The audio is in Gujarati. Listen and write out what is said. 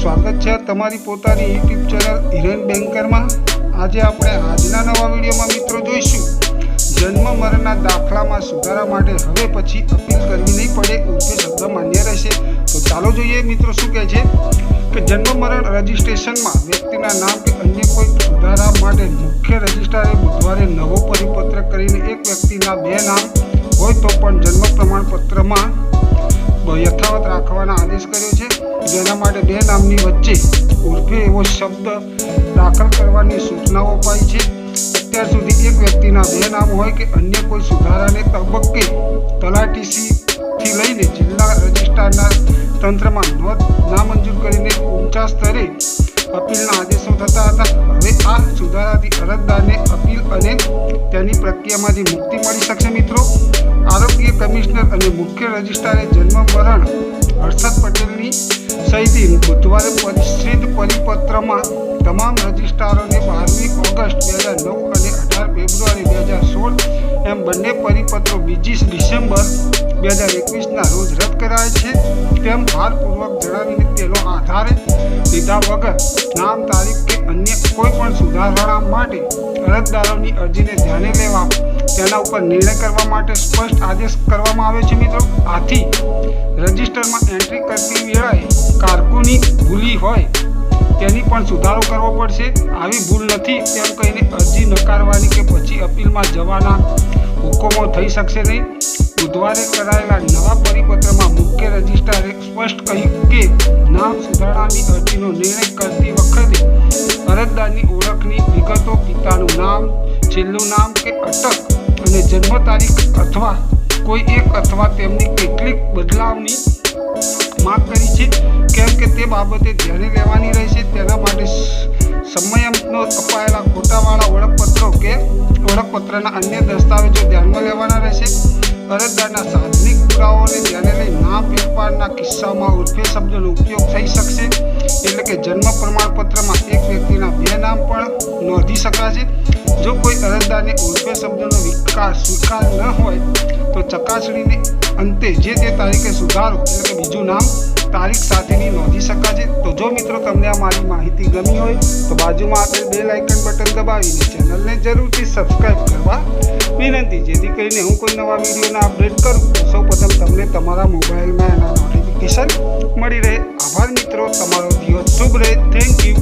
સ્વાગત છે તમારી પોતાની યુટ્યુબ ચેનલ હિરેન બેન્કરમાં. આજે આપણે આજના નવા વિડીયોમાં મિત્રો જોઈશું. જન્મ મરણના દાખલામાં સુધારા માટે હવે પછી અપીલ કરવી નહીં પડે ઉર્ફે શબ્દ માન્ય રહેશે. તો ચાલો જોઈએ મિત્રો શું કહે છે? કે જન્મ મરણ રજિસ્ટ્રેશનમાં વ્યક્તિના નામ કે અન્ય કોઈ સુધારા માટે મુખ્ય રજિસ્ટ્રારે બુધવારે નવો પરિપત્ર કરીને એક વ્યક્તિના બે નામ હોય તો પણ જન્મ પ્રમાણપત્રમાં યથાવત રાખવાના આદેશ કર્યો છે જેના માટે બે નામની વચ્ચે ઉર્ફે એવો શબ્દ દાખલ કરવાની સૂચનાઓ અપાઈ છે. અત્યાર સુધી એક વ્યક્તિના બે નામ હોય કે અન્ય કોઈ સુધારાને તબક્કે તલાટીસીથી લઈને જિલ્લા રજિસ્ટ્રારના તંત્રમાં નોંધ નામંજૂર કરીને ઊંચા સ્તરે અપીલના આદેશો થતા હતા. હવે આ સુધારાથી અરજદારને અપીલ અને તેની પ્રક્રિયામાંથી મુક્તિ મળી શકશે. કમિશનર અને મુખ્ય રજિસ્ટ્રારે જન્મ મરણ હર્ષદ પટેલની સહિતની બુધવારે પરિશ્રિત પરિપત્રમાં તમામ રજિસ્ટ્રારોને બારમી ઓગસ્ટ બે હજાર નવ અને અઢાર ફેબ્રુઆરી બે હજાર સોળ એમ બંને પરિપત્રો બીજી ડિસેમ્બર બે હજાર એકવીસના રોજ રદ કરાય છે. તેમ ભારપૂર્વક જણાવીને તેનો આધારે લીધા વગર નામ, તારીખ કે અન્ય કોઈ પણ સુધારણા માટે અરજદારોની અરજીને ધ્યાને લેવા તેના ઉપર નિર્ણય કરવા માટે સ્પષ્ટ આદેશ કરવામાં આવ્યો છે મિત્રો. આથી રજિસ્ટરમાં એન્ટ્રી કરતી વેળાએ કારકુની ભૂલી હોય તેની પણ સુધારો કરવો પડશે. આવી ભૂલ નથી તેમ કહીને અરજી નકારવાની કે પછી અપીલમાં જવાના હુકમો થઈ શકશે નહીં. બુધવારે કરાયેલા નવા પરિપત્રમાં મુખ્ય રજિસ્ટ્રારે સ્પષ્ટ કહ્યું કે નામ સુધારણાની અરજીનો નિર્ણય કરતી વખતે અરજદારની ઓળખની વિગતો, પિતાનું નામ, છેલ્લું નામ કે અટક અને જન્મ તારીખ અથવા કોઈ એક અથવા તેમની કેટલીક બદલાવની માંગ કરી છે, કેમ કે તે બાબતે ધ્યાને લેવાની રહેશે. તેના માટે સમયનો અપાયેલા ખોટાવાળા ઓળખપત્રો કે ઓળખપત્રના અન્ય દસ્તાવેજો ધ્યાનમાં લેવાના રહેશે. અરજદારના સાધનિક પુરાવાઓને ધ્યાને લઈ ના ફેરફારના કિસ્સામાં ઉર્ફે શબ્દનો ઉપયોગ થઈ શકશે. એટલે કે જન્મ પ્રમાણપત્રમાં એક વ્યક્તિના બે નામ પણ નોંધી શકાશે. જો કોઈ અરજદારને ઉર્ફે શબ્દનો વિકાસ સ્વીકાર ન હોય, તો ચકાસણીને અંતે જે તે તારીખે સુધારો, એટલે બીજું નામ, તારીખ સાથેની નોંધી શકાશે તો જો મિત્રો તમને આ મારી માહિતી ગમી હોય, તો બાજુમાં આપેલ બે લાઇકન બટન દબાવીને ચેનલને જરૂરથી સબસ્ક્રાઈબ કરવા વિનંતી. જેથી કરીને હું કોઈ નવા વિડીયોના અપડેટ કરું, તો સૌપ્રથમ તમને તમારા મોબાઈલમાં એના નોટિફિકેશન મળી રહે. આભાર મિત્રો, તમારો દિવસ શુભ રહે. Thank you